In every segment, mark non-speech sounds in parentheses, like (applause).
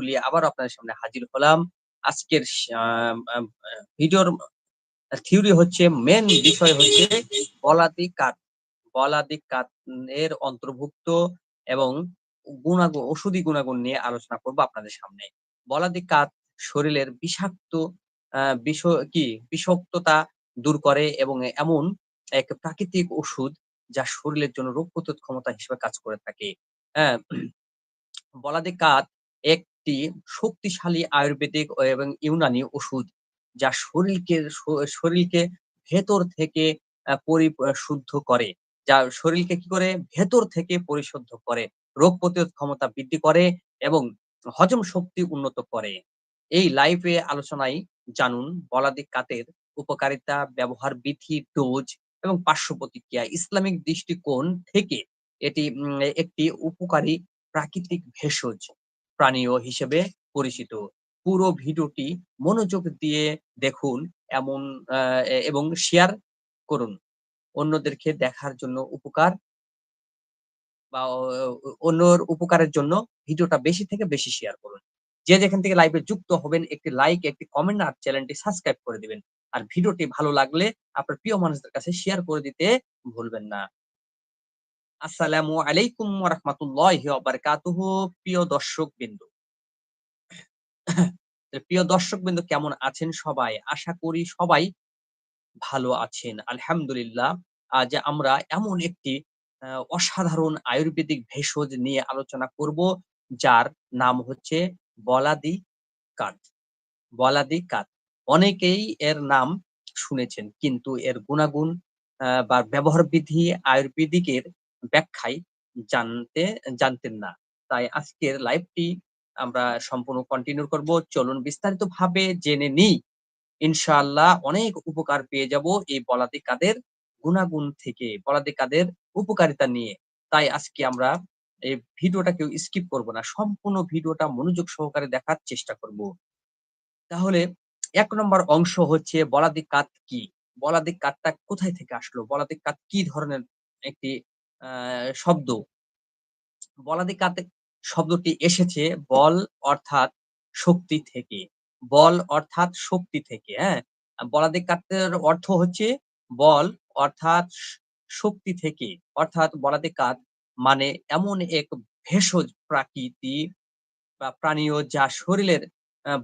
নিয়ে আবার আপনাদের সামনে হাজির হলাম। আজকের ভিডিওর থিওরি হচ্ছে মেইন বিষয় হচ্ছে বলাদি কাত। বলাদি কাত এর অন্তর্ভুক্ত এবং গুণাগু, ওষুধি গুণাগুণ নিয়ে আলোচনা করব আপনাদের সামনে। বলাদি কাত শরীরের বিষাক্ত বিষ, কি, বিষাক্ততা দূর করে এবং এমন এক প্রাকৃতিক ওষুধ যা শরীরের জন্য রোগ প্রতিরোধ ক্ষমতা হিসেবে কাজ করে থাকে। হ্যাঁ? বলাদি কাত একটি শক্তিশালী আয়ুর্বেদিক এবং ইউনানি ওষুধ যা শরীরকে শ শরীলকে ভেতর থেকে আ পরি শুদ্ধ করে। যা শরীরকে কি করে? ভেতর থেকে পরিশুদ্ধ করে। রোগ প্রতিরোধ ক্ষমতা বৃদ্ধি করে এবং হজম শক্তি উন্নত করে। এই লাইভে আলোচনায় জানুন বলাদি কাতের উপকারিতা, ব্যবহার বিধি, ডোজ এবং পার্শ্ব প্রতিক্রিয়া। ইসলামিক দৃষ্টিকোণ থেকে এটি একটি উপকারী প্রাকৃতিক ভেষজ পানীয় হিসেবে পরিচিত। পুরো ভিডিওটি মনোযোগ দিয়ে দেখুন এমন এবং শেয়ার করুন। অন্যদেরকে দেখার জন্য উপকার বা অন্যর উপকারের জন্য ভিডিওটা বেশি থেকে বেশি শেয়ার করুন। যে যেখান থেকে লাইভে যুক্ত হবেন একটি লাইক, একটি কমেন্ট আর চ্যানেলটি সাবস্ক্রাইব করে দিবেন। আর ভিডিওটি ভালো লাগলে আপনার প্রিয় মানুষদের কাছে শেয়ার করে দিতে ভুলবেন না। আসসালামু আলাইকুম রহমতুল্লাহ ওয়া রাহমাতুল্লাহি ওয়া বারাকাতুহু প্রিয়। প্রিয় দর্শকবৃন্দ কেমন আছেন সবাই? আশা করি সবাই ভালো আছেন। আলহামদুলিল্লাহ। আজ আমরা এমন একটি অসাধারণ আয়ুর্বেদিক ভেষজ নিয়ে আলোচনা করব, যার নাম হচ্ছে বলাদি কাত। বলাদি কাত। অনেকেই এর নাম শুনেছেন কিন্তু এর গুণাগুণ বা ব্যবহার বিধি আয়ুর্বেদিকের ব্যাখ্যায় জানতে জানতেন না। তাই আজকের লাইভটি আমরা সম্পূর্ণ কন্টিনিউ করব। চলুন বিস্তারিতভাবে জেনে নিই। ইনশাআল্লাহ অনেক উপকার পেয়ে যাব এই বলাদি কাদের গুণাগুণ থেকে, বলাদি কাদের উপকারিতা নিয়ে। তাই আজকে আমরা এই ভিডিওটা কেউ স্কিপ করব না। সম্পূর্ণ ভিডিওটা মনোযোগ সহকারে দেখার চেষ্টা করব। তাহলে এক নম্বর অংশ হচ্ছে বলাদি কাত কি? বলাদি কাতটা কোথায় থেকে আসলো? বলাদি কাত কি ধরনের একটি শব্দ? বলাদি কাত শব্দটি এসেছে বল অর্থাৎ শক্তি থেকে। বল অর্থাৎ শক্তি থেকে, হ্যাঁ? বলাদি কাতের অর্থ হচ্ছে বল অর্থাৎ শক্তি থেকে। অর্থাৎ বলাদি কাত মানে এমন এক ভেষজ প্রাকৃতি বা প্রাণীয় যা শরীরের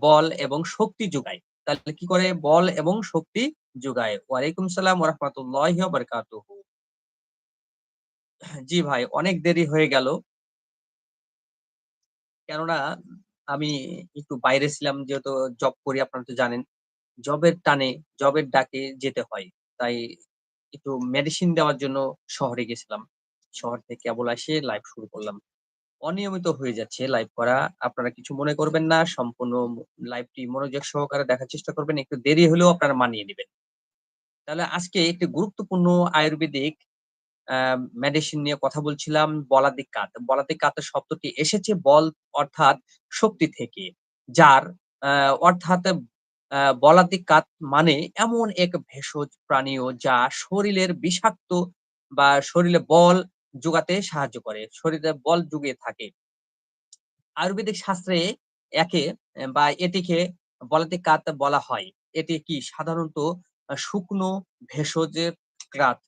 বল এবং শক্তি যোগায়। তাহলে কি করে? বল এবং শক্তি যোগায়। ওয়ালাইকুম সালাম রাহমাতুল্লাহি বারাকাতুহু। জি ভাই, অনেক দেরি হয়ে গেল। কেননা আমি একটু বাইরে ছিলাম যেহেতু জব করি আপনারা তো জানেন। জবের টানে, জবের ডাকে যেতে হয়। তাই একটু মেডিসিন দেওয়ার জন্য শহরে গেছিলাম। শহর থেকে কেবল এসে লাইভ শুরু করলাম। অনিয়মিত হয়ে যাচ্ছে লাইভ করা। আপনারা কিছু মনে করবেন না। সম্পূর্ণ লাইভটি মনোযোগ সহকারে দেখার চেষ্টা করবেন। একটু দেরি হলেও আপনারা মানিয়ে নিবেন। তাহলে আজকে একটি গুরুত্বপূর্ণ আয়ুর্বেদিক মেডিসিন নিয়ে কথা বলছিলাম বলাদি কাত। বলাদি কাতের শব্দটি এসেছে বল অর্থাৎ শক্তি থেকে। যার অর্থাৎ বলাদি কাত মানে এমন এক ভেষজ প্রাণীয় যা শরীরের বিষাক্ত বা শরীরে বল যোগাতে সাহায্য করে। শরীরে বল জুগিয়ে থাকে। আয়ুর্বেদিক শাস্ত্রে একে, বা এটিকে বলাদি কাত বলা হয়। এটি কি সাধারণত শুকনো ভেষজের ক্রাত হি কা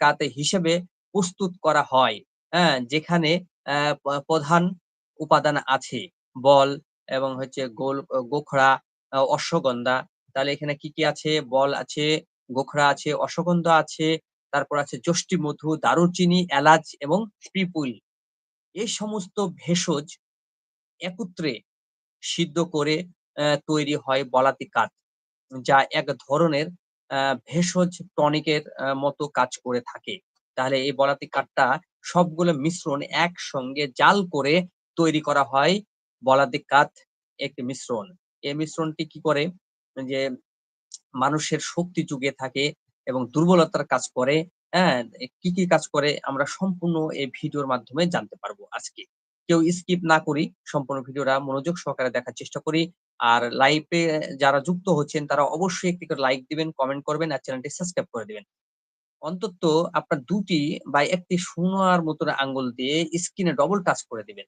কাত হিসেবে প্রস্তুত করা হয়। হ্যাঁ? যেখানে প্রধান উপাদান আছে বল এবং হচ্ছে গোল গোখরা, অশ্বগন্ধা। তাহলে এখানে কি, কি আছে? বল আছে, গোখরা আছে, অশ্বগন্ধা আছে, তারপর আছে যষ্টিমধু, দারুচিনি, এলাচ এবং পিপুল। এই সমস্ত ভেষজ একত্রে সিদ্ধ করে তৈরি হয় বলাতি কাঠ যা এক ধরনের ভেষজ টনিকের মতো কাজ করে থাকে। তাহলে এই বলাদি কাঠটা সবগুলো মিশ্রণ একসঙ্গে জাল করে তৈরি করা হয় বলাদি কাঠ একটি মিশ্রণ। এই মিশ্রণটি কি করে? যে মানুষের শক্তি জুগিয়ে থাকে এবং দুর্বলতার কাজ করে, হ্যাঁ? কি, কি কাজ করে আমরা সম্পূর্ণ এই ভিডিওর মাধ্যমে জানতে পারব আজকে। কেউ স্কিপ না করি সম্পূর্ণ ভিডিওটা মনোযোগ সহকারে দেখার চেষ্টা করি। আর লাইভে যারা যুক্ত হচ্ছেন তারা অবশ্যই একটি করে লাইক দিবেন, কমেন্ট করবেন আর চ্যানেলটি সাবস্ক্রাইব করে দিবেন। অন্তত আপনার দুটি বা ১ টি শোনার মতন আঙ্গুল দিয়ে স্ক্রিনে ডবল টাচ করে দিবেন।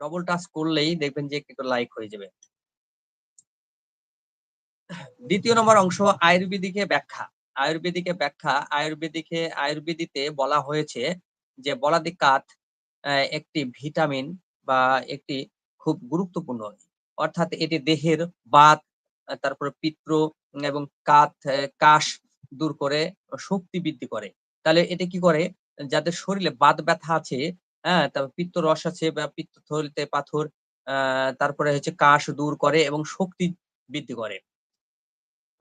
ডবল টাচ করলেই দেখবেন যে একটি করে লাইক হয়ে যাবে। দ্বিতীয় নম্বর অংশ আয়ুর্বেদিকে ব্যাখ্যা। আয়ুর্বেদিকে ব্যাখ্যা, আয়ুর্বেদিকে আয়ুর্বেদিতে বলা হয়েছে যে বলাদি অ্যা একটি ভিটামিন বা একটি খুব গুরুত্বপূর্ণ। অর্থাৎ এটি দেহের বাত, তারপরে পিত্ত এবং কাত কাশ দূর করে শক্তি বৃদ্ধি করে। তাহলে এটা কি করে? যাদের শরীরে বাত ব্যথা আছে, হ্যাঁ? তারপর পিত্ত রস আছে বা পিত্তথলিতে পাথর, আ তারপরে হচ্ছে কাশ দূর করে এবং শক্তি বৃদ্ধি করে।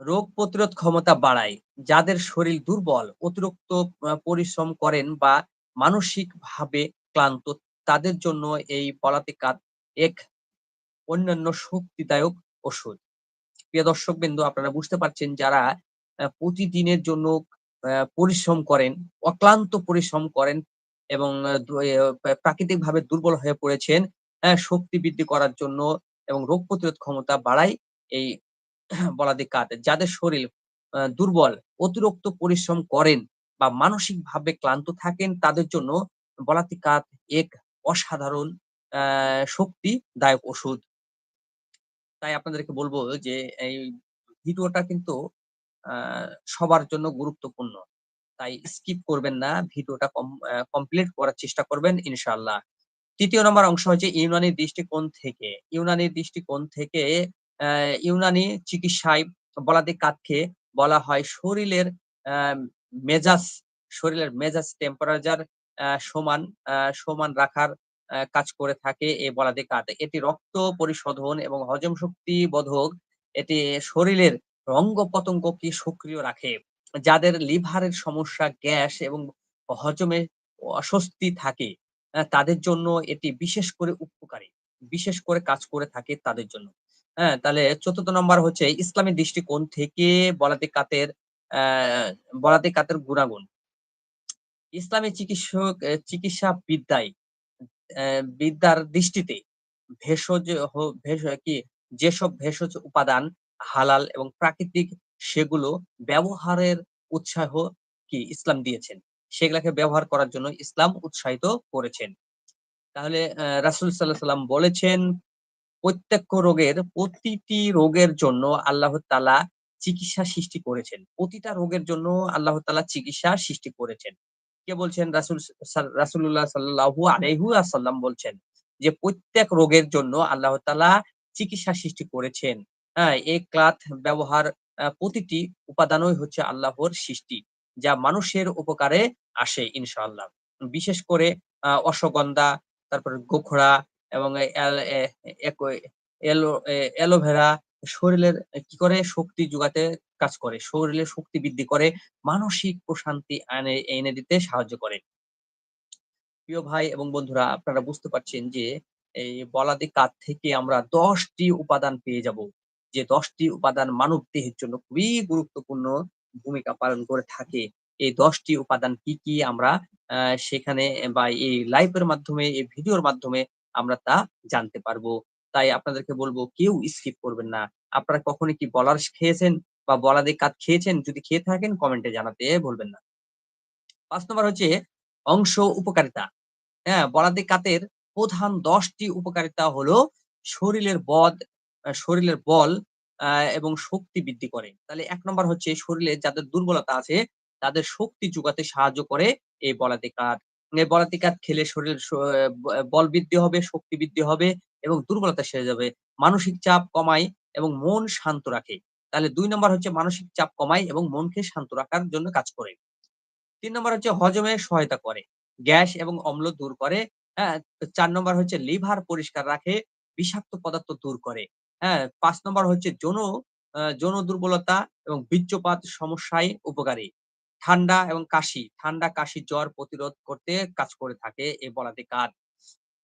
রোগ প্রতিরোধ ক্ষমতা বাড়ায়। যাদের শরীর দুর্বল, অতিরিক্ত পরিশ্রম করেন বা মানসিকভাবে ক্লান্ত তাদের জন্য এই পলাতি কাত এক অন্যান্য শক্তিদায়ক ওষুধ। প্রিয় দর্শকবৃন্দ আপনারা বুঝতে পারছেন যারা প্রতিদিনের জন্য পরিশ্রম করেন, অক্লান্ত পরিশ্রম করেন এবং প্রাকৃতিকভাবে দুর্বল হয়ে পড়েছেন, হ্যাঁ? শক্তি বৃদ্ধি করার জন্য এবং রোগ প্রতিরোধ ক্ষমতা বাড়ায় এই (clears throat) বলাদি কাঠ। যাদের শরীর দুর্বল, অতিরিক্ত পরিশ্রম করেন বা মানসিকভাবে ক্লান্ত থাকেন তাদের জন্য বলাতি কাঠ এক অসাধারণ শক্তিদায়ক ওষুধ। তাই আপনাদেরকে বলব যে, এই ভিডিওটা কিন্তু সবার জন্য গুরুত্বপূর্ণ। তাই স্কিপ করবেন না। ভিডিওটা কমপ্লিট করার চেষ্টা করবেন ইনশাল্লাহ তৃতীয় নম্বর অংশ হচ্ছে ইউনানি দৃষ্টিকোণ থেকে। ইউনানি দৃষ্টিকোণ থেকে ইউনানি চিকিৎসায় বলাদি কাঠকে বলা হয় শরীরের মেজাজ শরীরের মেজাজ টেম্পারেচার সমান সমান রাখার কাজ করে থাকে এই বলাদি কাঠ। এটি রক্ত পরিশোধন এবং হজম শক্তি বোধক। এটি শরীরের অঙ্গ-প্রত্যঙ্গকে সক্রিয় রাখে। যাদের লিভারের সমস্যা, গ্যাস এবং হজমে অস্বস্তি থাকে, তাদের জন্য এটি বিশেষ করে উপকারী। বিশেষ করে কাজ করে থাকে তাদের জন্য। হ্যাঁ? তাহলে চতুর্থ নম্বর হচ্ছে ইসলামী দৃষ্টিকোণ থেকে বলাদি কাতের বলাদি কাতের গুণাগুণ। ইসলামী চিকিৎসক চিকিৎসা বিদ্যায় বিদ্যার দৃষ্টিতে ভেষজ হ ভেষ কি যেসব ভেষজ উপাদান হালাল এবং প্রাকৃতিক সেগুলো ব্যবহারের উৎসাহ কি ইসলাম দিয়েছেন। সেগুলাকে ব্যবহার করার জন্য ইসলাম উৎসাহিত করেছেন। তাহলে রাসূল সাল্লাল্লাহু সাল্লাম বলেছেন, "প্রত্যক্ষ রোগের প্রতিটি রোগের জন্য আল্লাহ তালা চিকিৎসা সৃষ্টি করেছেন। প্রতিটা রোগের জন্য আল্লাহ তালা চিকিৎসা সৃষ্টি করেছেন।" কে বলছেন? রাসূল সা রাসূলুল্লাহ সাল্লাল্লাহু আলাইহি ওয়াসাল্লাম বলছেন যে, "প্রত্যেক রোগের জন্য আল্লাহ তালা চিকিৎসা সৃষ্টি করেছেন।" হ্যাঁ? এই ক্লাথ ব্যবহার প্রতিটি উপাদানই হচ্ছে আল্লাহর সৃষ্টি। যা মানুষের উপকারে আসে ইনশাআল্লাহ। বিশেষ করে অশ্বগন্ধা, তারপরে গোখরা এবং অ্যালোভেরা শরীরের কি করে? শক্তি যোগাতে কাজ করে। শরীরে শক্তি বৃদ্ধি করে, মানসিক প্রশান্তি আনে এনে দিতে সাহায্য করে। প্রিয় ভাই এবং বন্ধুরা আপনারা বুঝতে পারছেন যে এই বলাদি কাঠ থেকে আমরা দশটি উপাদান পেয়ে যাব। যে দশটি উপাদান মানব দেহের জন্য খুবই গুরুত্বপূর্ণ ভূমিকা পালন করে থাকে। এই দশটি উপাদান কি, কি? আমরা সেখানে বা এই লাইভের মাধ্যমে, এই ভিডিওর মাধ্যমে আমরা তা জানতে পারব। তাই আপনাদেরকে বলব কেউ স্কিপ করবেন না। আপনারা কখনো কি বলার খেয়েছেন বা বলাদি কাজ খেয়েছেন? যদি খেয়ে থাকেন কমেন্টে জানাতে ভুলবেন না। পাঁচ নম্বর হচ্ছে অংশ উপকারিতা। হ্যাঁ? বলাদি কাতের প্রধান দশটি উপকারিতা হলো শরীরের বদ শরীরের বল এবং শক্তি বৃদ্ধি করে। তাহলে এক নম্বর হচ্ছে শরীরে যাদের দুর্বলতা আছে তাদের শক্তি যোগাতে সাহায্য করে এই বলাদি কাঠ। বলাদি কাঠ খেলে শরীরের বল বৃদ্ধি হবে, শক্তি বৃদ্ধি হবে এবং দুর্বলতা সেরে যাবে। মানসিক চাপ কমায় এবং মন শান্ত রাখে। তাহলে দুই নম্বর হচ্ছে মানসিক চাপ কমায় এবং মনকে শান্ত রাখার জন্য কাজ করে। তিন নম্বর হচ্ছে হজমে সহায়তা করে। গ্যাস এবং অম্ল দূর করে। হ্যাঁ? ৪ নম্বর হচ্ছে লিভার পরিষ্কার রাখে, বিষাক্ত পদার্থ দূর করে। হ্যাঁ? পাঁচ নম্বর হচ্ছে যৌন যৌন দুর্বলতা এবং বীর্যপাত সমস্যায় উপকারী। ঠান্ডা এবং কাশি, ঠান্ডা, কাশি, জ্বর প্রতিরোধ করতে কাজ করে থাকে এই বলাদি কাঠ।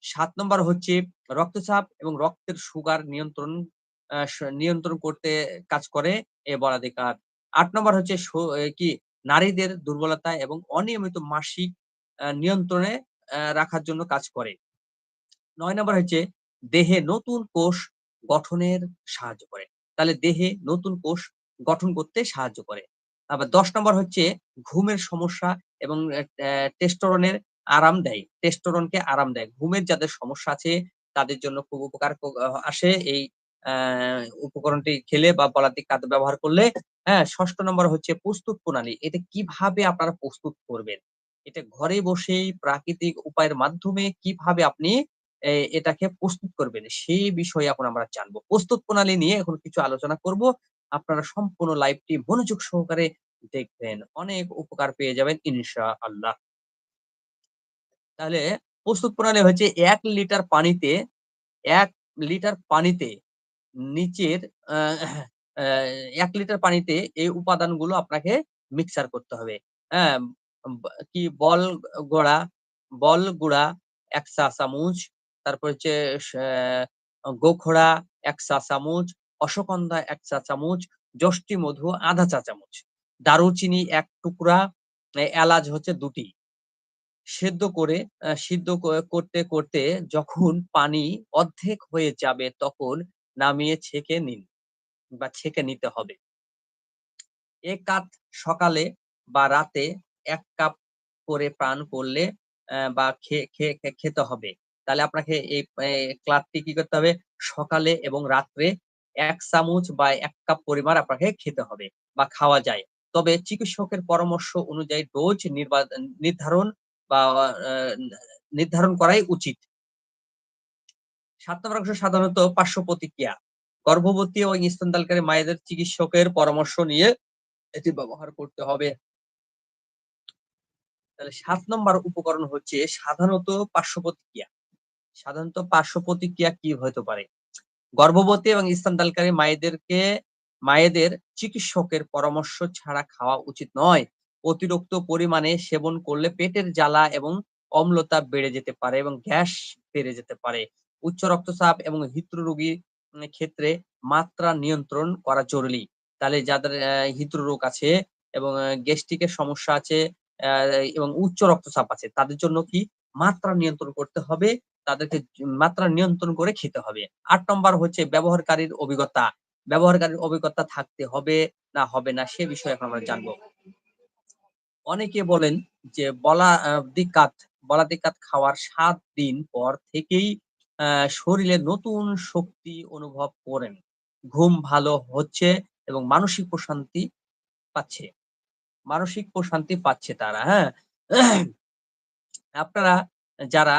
৭ নম্বর হচ্ছে রক্তচাপ এবং রক্তের সুগার নিয়ন্ত্রণ নিয়ন্ত্রণ করতে কাজ করে বলাদি কাঠ। ৮ নম্বর হচ্ছে কি নারীদের দুর্বলতা এবং অনিয়মিত মাসিক নিয়ন্ত্রণে রাখার জন্য কাজ করে। নয় নম্বর হচ্ছে দেহে নতুন কোষ গঠনের সাহায্য করে। তাহলে দেহে নতুন কোষ গঠন করতে সাহায্য করে। আবার ১০ নম্বর হচ্ছে ঘুমের সমস্যা এবং এ, টেস্টোরনের আরাম দেয়। টেস্টোরনকে আরাম দেয়। ঘুমের যাদের সমস্যা আছে, তাদের জন্য খুব উপকার আসে এই উপকরণটি খেলে বা বলাদি কাত ব্যবহার করলে। হ্যাঁ? ষষ্ঠ নম্বর হচ্ছে প্রস্তুত প্রণালী। এটা কীভাবে আপনারা প্রস্তুত করবেন? এটা ঘরে বসেই প্রাকৃতিক উপায়ের মাধ্যমে কীভাবে আপনি এটাকে প্রস্তুত করবেন? সেই বিষয়ে এখন আমরা জানব। প্রস্তুত প্রণালী নিয়ে এখন কিছু আলোচনা করব। আপনারা সম্পূর্ণ লাইভটি মনোযোগ সহকারে দেখবেন। অনেক উপকার পেয়ে যাবেন, ইনশাআল্লাহ। তাহলে প্রস্তুত প্রণালী হচ্ছে এক লিটার পানিতে এক লিটার পানিতে নিচের ১ লিটার পানিতে এই উপাদানগুলো আপনাকে মিক্সার করতে হবে। হ্যাঁ? কি বল গোড়া বল গুঁড়া ১ চা চামচ, তারপর হচ্ছে গোখরা ১ চা চামচ, অশ্বগন্ধা ১ চা চামচ, মধু ১/২ চা চামচ, দারুচিনি এক টুকরা, এলাচ হচ্ছে ২ টি। সেদ্ধ করে সিদ্ধ করতে, করতে যখন পানি অর্ধেক হয়ে যাবে তখন নামিয়ে ছেঁকে নিন বা ছেঁকে নিতে হবে। ১ কাপ সকালে বা রাতে এক কাপ করে পান করলে বা খেতে হবে। তাহলে আপনাকে এই এ ক্লাবটি কি করতে হবে? সকালে এবং রাত্রে এক চামচ বা এক কাপ পরিমাণ আপনাকে খেতে হবে বা খাওয়া যায়। তবে চিকিৎসকের পরামর্শ অনুযায়ী ডোজ নির্ধারণ বা নির্ধারণ করাই উচিত। ৭ নম্বর অংশ সাধারণত পার্শ্ব প্রতিক্রিয়া। গর্ভবতী ও স্তনদানকারী মায়েদের চিকিৎসকের পরামর্শ নিয়ে এটি ব্যবহার করতে হবে। তাহলে ৭ নম্বর উপকরণ হচ্ছে সাধারণত পার্শ্ব প্রতিক্রিয়া। সাধারণত পার্শ্ব প্রতিক্রিয়া কি হতে পারে? গর্ভবতী এবং স্তনদানকারী মায়েদেরকে, মায়েদের চিকিৎসকের পরামর্শ ছাড়া খাওয়া উচিত নয়। অতিরিক্ত পরিমাণে সেবন করলে পেটের জ্বালা এবং অম্লতা বেড়ে যেতে পারে এবং গ্যাস বেড়ে যেতে পারে। উচ্চ রক্তচাপ এবং হৃদরোগীর ক্ষেত্রে মাত্রা নিয়ন্ত্রণ করা জরুরি। তাহলে যাদের হৃদরোগ আছে এবং অ্যা গ্যাস্ট্রিক এর সমস্যা আছে এবং উচ্চ রক্তচাপ আছে, তাদের জন্য কি মাত্রা নিয়ন্ত্রণ করতে হবে। তাদেরকে মাত্রা নিয়ন্ত্রণ করে খেতে হবে। আট নম্বর হচ্ছে ব্যবহারকারীর অভিজ্ঞতা। ব্যবহারকারীর অভিজ্ঞতা থাকতে হবে না হবে না, সে বিষয়ে এখন আমরা জানব। অনেকে বলেন যে বলা দিকাত বলা দিকাত খাওয়ার সাত দিন পর থেকেই শরীরে নতুন শক্তি অনুভব করেন। ঘুম ভালো হচ্ছে এবং মানসিক প্রশান্তি পাচ্ছে। মানসিক প্রশান্তি পাচ্ছে তারা, হ্যাঁ? আপনারা যারা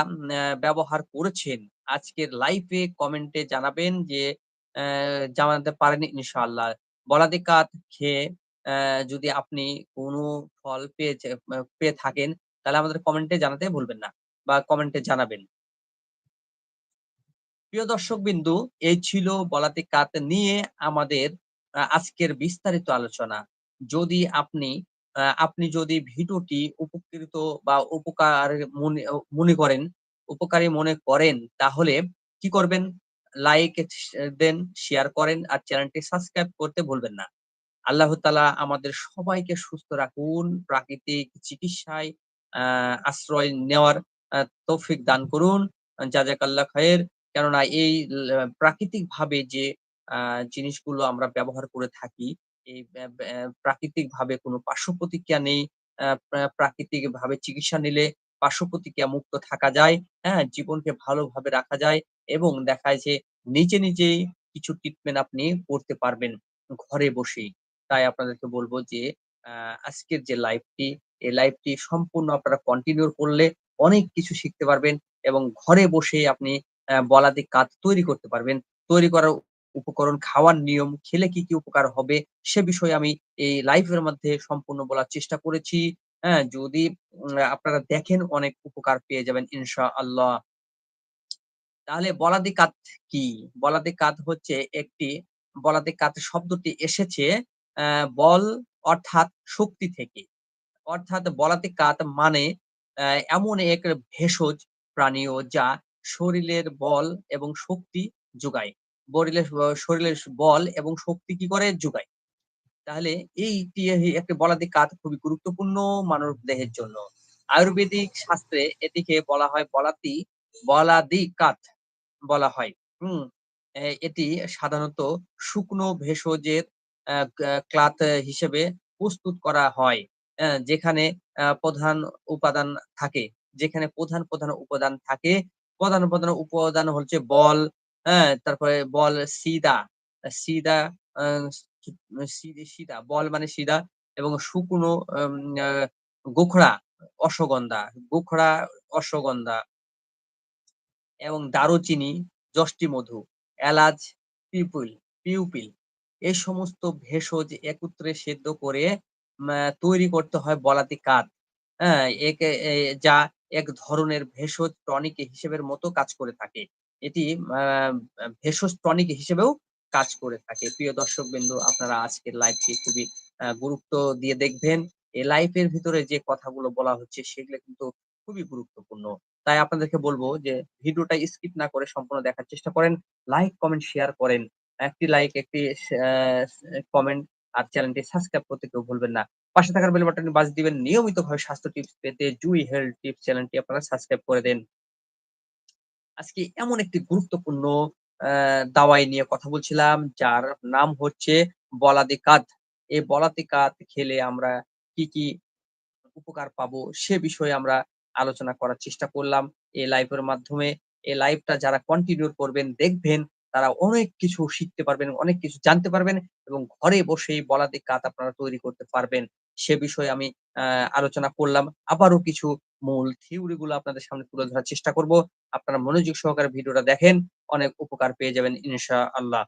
ব্যবহার করেছেন আজকের লাইভে কমেন্টে জানাবেন যে জানাতে পারেন ইনশাআল্লাহ। বলাদি কাত খেয়ে যদি আপনি কোন ফল পেয়েছে আ পেয়ে থাকেন তাহলে আমাদের কমেন্টে জানাতে ভুলবেন না বা কমেন্টে জানাবেন। প্রিয় দর্শকবিন্দু, এই ছিল বলাদি কাত নিয়ে আমাদের আজকের বিস্তারিত আলোচনা। যদি আপনি আপনি যদি ভিডিওটি উপকৃত বা উপকার মনে করেন উপকারী মনে করেন তাহলে কি করবেন? লাইক দেন, শেয়ার করেন আর চ্যানেলটি সাবস্ক্রাইব করতে ভুলবেন না। আল্লাহ তালা আমাদের সবাইকে সুস্থ রাখুন। প্রাকৃতিক চিকিৎসায় আশ্রয় নেওয়ার তৌফিক দান করুন। জাযাকাল্লাহ খায়ের। কেননা এই প্রাকৃতিক ভাবে যে জিনিসগুলো আমরা ব্যবহার করে থাকি, এই প্রাকৃতিক ভাবে কোনো পার্শ্ব প্রতিক্রিয়া নেই। আ প্রা প্রাকৃতিকভাবে চিকিৎসা নিলে পার্শ্ব প্রতিক্রিয়া মুক্ত থাকা যায়, হ্যাঁ? জীবনকে ভালোভাবে রাখা যায় এবং দেখা যায় যে নিজে, নিজেই কিছু ট্রিটমেন্ট আপনি করতে পারবেন ঘরে বসেই। তাই আপনাদেরকে বলব যে আজকের যে লাইভটি, এই লাইভটি সম্পূর্ণ আপনারা কন্টিনিউ করলে অনেক কিছু শিখতে পারবেন এবং ঘরে বসেই আপনি বলাদি কাত তৈরি করতে পারবেন। তৈরি করার উপকরণ, খাওয়ার নিয়ম, খেলে কি, কি উপকার হবে সে বিষয়ে আমি এই লাইভের মধ্যে সম্পূর্ণ বলার চেষ্টা করেছি। হ্যাঁ? যদি আপনারা দেখেন অনেক উপকার পেয়ে যাবেন ইনশাআল্লাহ। তাহলে বলাদি কাত কি? বলাদি কাত হচ্ছে একটি বলাদি কাত শব্দটি এসেছে বল অর্থাৎ শক্তি থেকে। অর্থাৎ বলাদি কাত মানে এমন এক ভেষজ প্রাণীয় যা শরীরের বল এবং শক্তি যোগায়। বরিলের শরীরের বল এবং শক্তি কি করে? যোগায়। তাহলে এইটি একটি বলাদি কাত খুবই গুরুত্বপূর্ণ মানব দেহের জন্য। আয়ুর্বেদিক শাস্ত্রে এটিকে বলা হয় বলাতি, বলাদি কাত বলা হয়। হুম? এটি সাধারণত শুকনো ভেষজের ক্লাত হিসেবে প্রস্তুত করা হয়। যেখানে প্রধান উপাদান থাকে যেখানে প্রধান, প্রধান উপাদান থাকে প্রধান, প্রধান উপাদান হচ্ছে বল, হ্যাঁ? তারপরে বল সিদা, সিদা সিদা বল মানে সিদা এবং শুকনো গোখরা, অশ্বগন্ধা, গোখরা, অশ্বগন্ধা এবং দারুচিনি, যষ্টিমধু, এলাচ, পিপুল পিউপিল এই সমস্ত ভেষজ একত্রে সেদ্ধ করে তৈরি করতে হয় বলাতি কাঠ। হ্যাঁ? একে যা এক ধরনের ভেষজ টনিক হিসেবের মতো কাজ করে থাকে। এটি ভেষজ টনিক হিসেবেও কাজ করে থাকে। প্রিয় দর্শকবৃন্দ আপনারা আজকের লাইভটি খুবই গুরুত্ব দিয়ে দেখবেন। এই লাইফের ভিতরে যে কথাগুলো বলা হচ্ছে সেগুলো কিন্তু খুবই গুরুত্বপূর্ণ। তাই আপনাদেরকে বলব যে ভিডিওটা স্কিপ না করে সম্পূর্ণ দেখার চেষ্টা করেন। লাইক, কমেন্ট, শেয়ার করেন। একটি লাইক, একটি কমেন্ট আর চ্যানেলটি সাবস্ক্রাইব করতে কেউ ভুলবেন না। পাশে থাকার বেল বাটনটি বাজিয়ে দিবেন। নিয়মিতভাবে স্বাস্থ্য টিপস পেতে জুই হেলথ টিপস চ্যানেলটি আপনারা সাবস্ক্রাইব করে দেন। আজকে এমন একটি গুরুত্বপূর্ণ দাওয়াই নিয়ে কথা বলছিলাম যার নাম হচ্ছে বলাদি কাত। এই বলাতি কাত খেলে আমরা কি, কি উপকার পাবো সে বিষয়ে আমরা আলোচনা করার চেষ্টা করলাম এই লাইভের মাধ্যমে। এই লাইভটা যারা কন্টিনিউ করবেন, দেখবেন তারা অনেক কিছু শিখতে পারবেন, অনেক কিছু জানতে পারবেন এবং ঘরে বসেই বলাতে কাত আপনারা তৈরি করতে পারবেন। সে বিষয়ে আমি আলোচনা করলাম। আবারও কিছু মূল থিওরি গুলো আপনাদের সামনে তুলে ধরার চেষ্টা করব। আপনারা মনোযোগ সহকারে ভিডিওটা দেখেন, অনেক উপকার পেয়ে যাবেন ইনশা আল্লাহ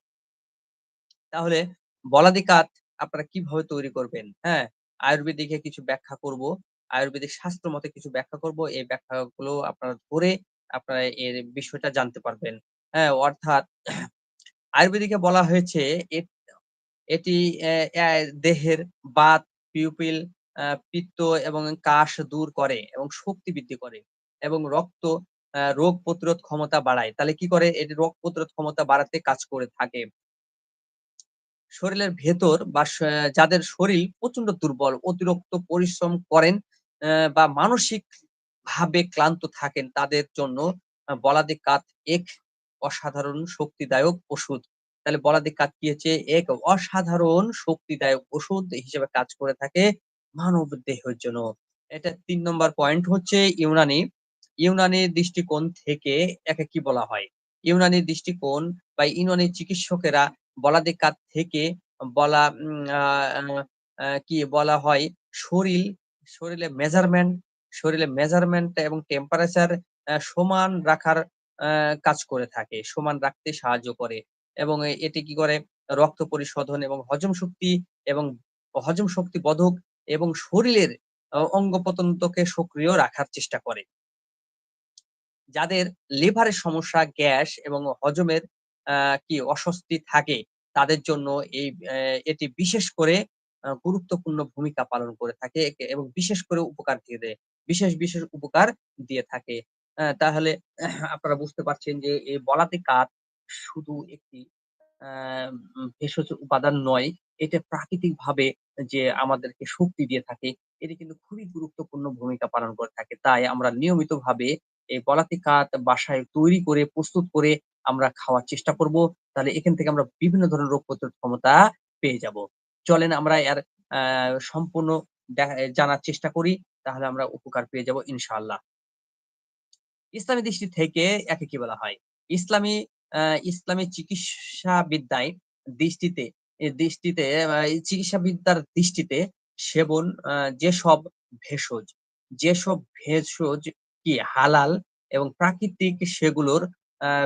তাহলে বলাদি কাত আপনারা কীভাবে তৈরি করবেন, হ্যাঁ? আয়ুর্বেদিকে কিছু ব্যাখ্যা করব। আয়ুর্বেদিক শাস্ত্র মতে কিছু ব্যাখ্যা করব। এই ব্যাখ্যাগুলো আপনারা ধরে আপনারা এর বিষয়টা জানতে পারবেন। হ্যাঁ? অর্থাৎ আয়ুর্বেদিকে বলা হয়েছে এটি দেহের বাত, পিউপিল, পিত্ত এবং কাশ দূর করে এবং শক্তি বৃদ্ধি করে এবং রক্ত রোগ প্রতিরোধ ক্ষমতা বাড়ায়। তাহলে কি করে? এটি রোগ প্রতিরোধ ক্ষমতা বাড়াতে কাজ করে থাকে। শরীরের ভেতর বা যাদের শরীর প্রচণ্ড দুর্বল, অতিরিক্ত পরিশ্রম করেন বা মানসিকভাবে ক্লান্ত থাকেন তাদের জন্য বলাদি কাত এক অসাধারণ শক্তিদায়ক ওষুধ। তাহলে বলাদি কাত কি হচ্ছে? এক অসাধারণ শক্তিদায়ক ওষুধ হিসেবে কাজ করে থাকে মানব দেহের জন্য। এটা তিন নম্বর পয়েন্ট হচ্ছে ইউনানি। ইউনানি দৃষ্টিকোণ থেকে একে কি বলা হয়? ইউনানি দৃষ্টিকোণ বা ইউনানি চিকিৎসকেরা বলাদি কাত থেকে বলা কি বলা হয় শরীর শরীরে মেজারমেন্ট শরীরে মেজারমেন্ট এবং টেম্পারেচার সমান রাখার আ কাজ করে থাকে। সমান রাখতে সাহায্য করে এবং এটি কি করে? রক্ত পরিশোধন এবং হজম শক্তি এবং হজম শক্তি বধক এবং শরীরের অঙ্গ-প্রত্যঙ্গকে সক্রিয় রাখার চেষ্টা করে। যাদের লিভারের সমস্যা, গ্যাস এবং হজমের কি অস্বস্তি থাকে তাদের জন্য এই এটি বিশেষ করে গুরুত্বপূর্ণ ভূমিকা পালন করে থাকে এবং বিশেষ করে উপকার দিয়ে দেয়। বিশেষ, বিশেষ উপকার দিয়ে থাকে। তাহলে আপনারা বুঝতে পারছেন যে এই বলাতে কাত শুধু একটি ভেষজ উপাদান নয়, এটা প্রাকৃতিক ভাবে যে আমাদেরকে শক্তি দিয়ে থাকে, এটি কিন্তু খুবই গুরুত্বপূর্ণ ভূমিকা পালন করে থাকে। তাই আমরা নিয়মিতভাবে এই বলাতি কাত বাসায় তৈরি করে, প্রস্তুত করে আমরা খাওয়ার চেষ্টা করব। তাহলে এখান থেকে আমরা বিভিন্ন ধরনের রোগ প্রতিরোধ ক্ষমতা পেয়ে যাব। চলেন আমরা এর সম্পূর্ণ জানার চেষ্টা করি। তাহলে আমরা উপকার পেয়ে যাব ইনশাআল্লাহ। ইসলামী দৃষ্টি থেকে একে কি বলা হয়? ইসলামী ইসলামী চিকিৎসা বিদ্যায় দৃষ্টিতে দৃষ্টিতে চিকিৎসাবিদ্যার দৃষ্টিতে সেবন যেসব ভেষজ, যেসব ভেষজ কি হালাল এবং প্রাকৃতিক সেগুলোর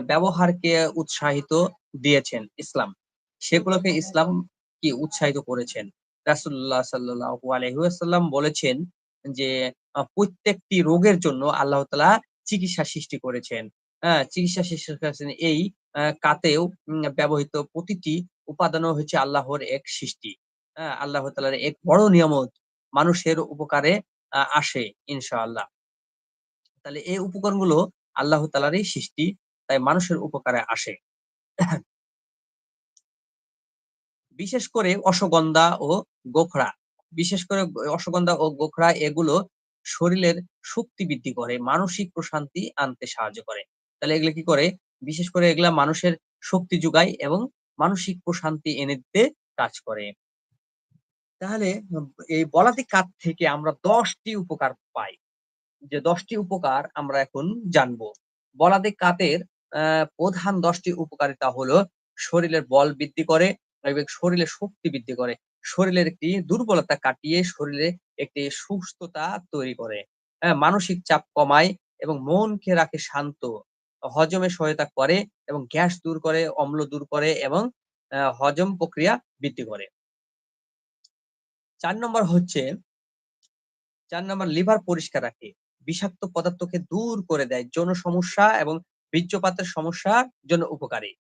ব্যবহারকে উৎসাহিত দিয়েছেন ইসলাম। সেগুলোকে ইসলাম কি উৎসাহিত করেছেন। রাসূলুল্লাহ সাল্লাল্লাহু আলাইহি বলেছেন যে, প্রত্যেকটি রোগের জন্য আল্লাহ তাআলা চিকিৎসা সৃষ্টি করেছেন। চিকিৎসা সৃষ্টি করেছেন এই কাতেও ব্যবহৃত প্রতিটি উপাদানও হচ্ছে আল্লাহর এক সৃষ্টি। আল্লাহ তালার এক বড় নিয়ামত মানুষের উপকারে আসে ইনশাআল্লাহ। তাহলে এই উপকরণগুলো আল্লাহ তালারই সৃষ্টি, তাই মানুষের উপকারে আসে। বিশেষ করে অশ্বগন্ধা ও গোখরা। বিশেষ করে অশ্বগন্ধা ও গোখরা এগুলো শরীরের শক্তি বৃদ্ধি করে, মানসিক প্রশান্তি আনতে সাহায্য করে। তাহলে এগুলো কি করে? বিশেষ করে এগুলা মানুষের শক্তি যোগায় এবং মানসিক প্রশান্তি এনে দিতে কাজ করে। তাহলে এই বলাতি কাত থেকে আমরা দশটি উপকার পাই। যে দশটি উপকার আমরা এখন জানব। বলাদি কাতের প্রধান দশটি উপকারিতা হলো শরীরের বল বৃদ্ধি করে এবং শরীরের শক্তি বৃদ্ধি করে। শরীরের একটি দুর্বলতা কাটিয়ে শরীরে একটি সুস্থতা তৈরি করে। হ্যাঁ? মানসিক চাপ কমায় এবং মনকে রাখে শান্ত। হজমে সহায়তা করে এবং গ্যাস দূর করে, অম্ল দূর করে এবং হজম প্রক্রিয়া বৃদ্ধি করে। চার নম্বর হচ্ছে চার নম্বর লিভার পরিষ্কার রাখে। বিষাক্ত পদার্থকে দূর করে দেয়। যৌন সমস্যা এবং বীর্যপাতের সমস্যার জন্য উপকারী।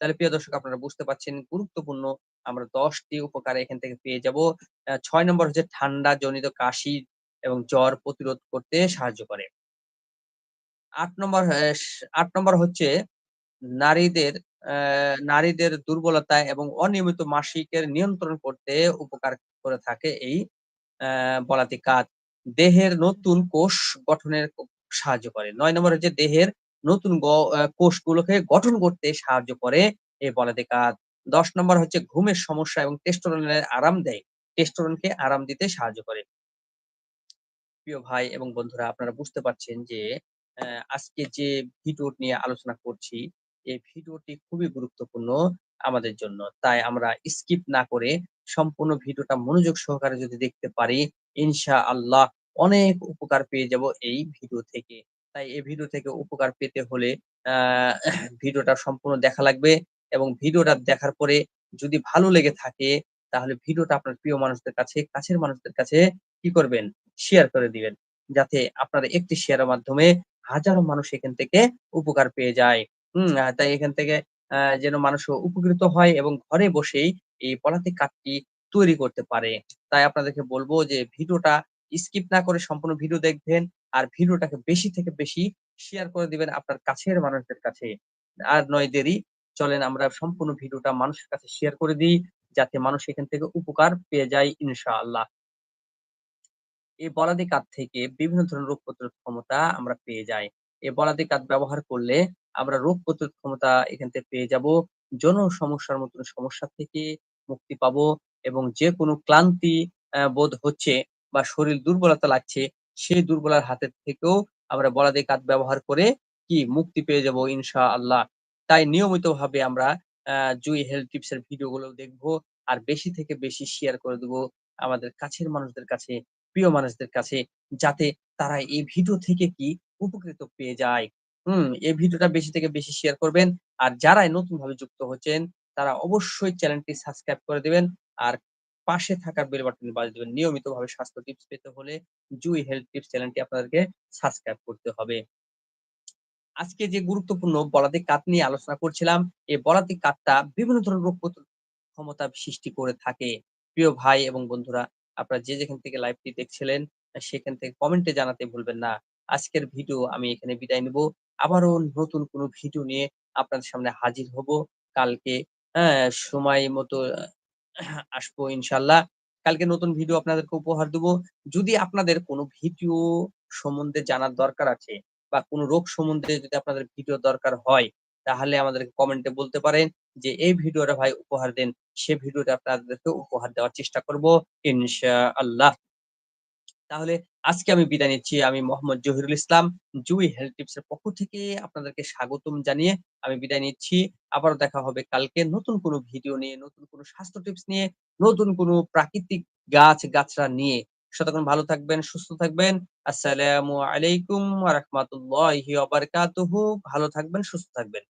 তাহলে প্রিয় দর্শক, আপনারা বুঝতে পারছেন গুরুত্বপূর্ণ আমরা ১০ টি উপকার এখান থেকে পেয়ে যাব। ৬ নম্বর হচ্ছে ঠান্ডা জনিত কাশি এবং জ্বর প্রতিরোধ করতে সাহায্য করে। আট নম্বর ৮ নম্বর হচ্ছে নারীদের নারীদের দুর্বলতা এবং অনিয়মিত মাসিকের নিয়ন্ত্রণ করতে উপকার করে থাকে এই বলাতি কাত। দেহের নতুন কোষ গঠনের সাহায্য করে। নয় নম্বর হচ্ছে দেহের নতুন কোষগুলোকে গঠন করতে সাহায্য করে এই কাত। ১০ নম্বর হচ্ছে ঘুমের সমস্যা এবং টেস্টোরেনের আরাম দেয়। টেস্টোরেনকে আরাম দিতে সাহায্য করে। প্রিয় ভাই এবং বন্ধুরা আপনারা বুঝতে পারছেন যে আজকে যে ভিডিও নিয়ে আলোচনা করছি, এই ভিডিওটি খুবই গুরুত্বপূর্ণ আমাদের জন্য। তাই আমরা স্কিপ না করে সম্পূর্ণ ভিডিওটা মনোযোগ সহকারে যদি দেখতে পারি, ইনশাআল্লাহ অনেক উপকার পেয়ে যাব এই ভিডিও থেকে। তাই এই ভিডিও থেকে উপকার পেতে হলে ভিডিওটা সম্পূর্ণ দেখা লাগবে এবং ভিডিওটা দেখার পরে যদি ভালো লেগে থাকে তাহলে ভিডিওটা আপনার প্রিয় মানুষদের কাছে, কাছের মানুষদের কাছে কি করবেন? শেয়ার করে দিবেন। যাতে আপনার একটি শেয়ারের মাধ্যমে হাজারো মানুষ এখান থেকে উপকার পেয়ে যায়। হুম? তাই এখান থেকে যেন মানুষ উপকৃত হয় এবং ঘরে বসেই এই পলাতি কাতটি তৈরি করতে পারে। তাই আপনাদেরকে বলব যে ভিডিওটা স্কিপ না করে সম্পূর্ণ ভিডিও দেখবেন। আর ভিডিওটাকে বেশি থেকে বেশি শেয়ার করে দিবেন আপনার কাছের মানুষদের কাছে। আর নয় দেরি, চলেন আমরা সম্পূর্ণ ভিডিওটা মানুষের কাছে শেয়ার করে দিই, যাতে মানুষ এখান থেকে উপকার পেয়ে যায় ইনশাআল্লাহ। এই বলাদি কাত থেকে বিভিন্ন ধরনের রোগ প্রতিরোধ ক্ষমতা আমরা পেয়ে যাই। এই বলাদি কাত ব্যবহার করলে আমরা রোগ প্রতিরোধ ক্ষমতা এখান থেকে পেয়ে যাব। যৌন সমস্যার মতন সমস্যা থেকে মুক্তি পাবো এবং যেকোনো ক্লান্তি অ্যা বোধ হচ্ছে বা শরীর দুর্বলতা লাগছে, সেই দুর্বলার হাতের থেকেও আমরা বলাদি কাত ব্যবহার করে কি মুক্তি পেয়ে যাব ইনশাআল্লাহ। তাই নিয়মিতভাবে আমরা জুই হেলথ টিপস এর ভিডিওগুলো দেখব। আর বেশি থেকে বেশি শেয়ার করে দেবো আমাদের কাছের মানুষদের কাছে, প্রিয় মানুষদের কাছে যাতে তারা এই ভিডিও থেকে কি উপকৃত পেয়ে যায়। হুম? এই ভিডিওটা বেশি থেকে বেশি শেয়ার করবেন। আর যারাই নতুন ভাবে যুক্ত হচ্ছেন তারা অবশ্যই চ্যানেলটি সাবস্ক্রাইব করে দেবেন আর পাশে থাকার বেল বাটন বাজিয়ে দিবেন। নিয়মিতভাবে স্বাস্থ্য টিপস পেতে হলে জুই হেলথ টিপস চ্যানেলটি আপনাদেরকে সাবস্ক্রাইব করতে হবে। আজকে যে গুরুত্বপূর্ণ বলাদি কাত নিয়ে আলোচনা করছিলাম, এই বলাদি কাতটা বিভিন্ন ধরনের রোগ ক্ষমতা সৃষ্টি করে থাকে। প্রিয় ভাই এবং বন্ধুরা আপনারা যে যেখান থেকে লাইভটি দেখছিলেন সেখান থেকে কমেন্টে জানাতে ভুলবেন না। আজকের ভিডিও আমি এখানে বিদায় নিবো। আবারও নতুন কোনো ভিডিও নিয়ে আপনাদের সামনে হাজির হব কালকে, হ্যাঁ? সময় মতো আসব ইনশাল্লাহ কালকে নতুন ভিডিও আপনাদেরকে উপহার দেবো। যদি আপনাদের কোনো ভিডিও সম্বন্ধে জানার দরকার আছে বা কোনো রোগ সম্বন্ধে যদি আপনাদের ভিডিও দরকার হয়, তাহলে আমাদেরকে কমেন্টে বলতে পারেন যে, "এই ভিডিওটা ভাই উপহার দেন।" সে ভিডিওটা আপনাদেরকে উপহার দেওয়ার চেষ্টা করব ইনশা আল্লাহ তাহলে আজকে আমি বিদায় নিচ্ছি। আমি মোহাম্মদ জহিরুল ইসলাম। জুই হেলথ টিপস এর পক্ষ থেকে আপনাদেরকে স্বাগতম জানিয়ে আমি বিদায় নিচ্ছি। আবার দেখা হবে কালকে নতুন কোনো ভিডিও নিয়ে, নতুন কোনো স্বাস্থ্য টিপস নিয়ে, নতুন কোনো প্রাকৃতিক গাছ গাছরা নিয়ে। ততক্ষণ ভালো থাকবেন, সুস্থ থাকবেন। আসসালামু আলাইকুম ওয়া। ভালো থাকবেন, সুস্থ থাকবেন।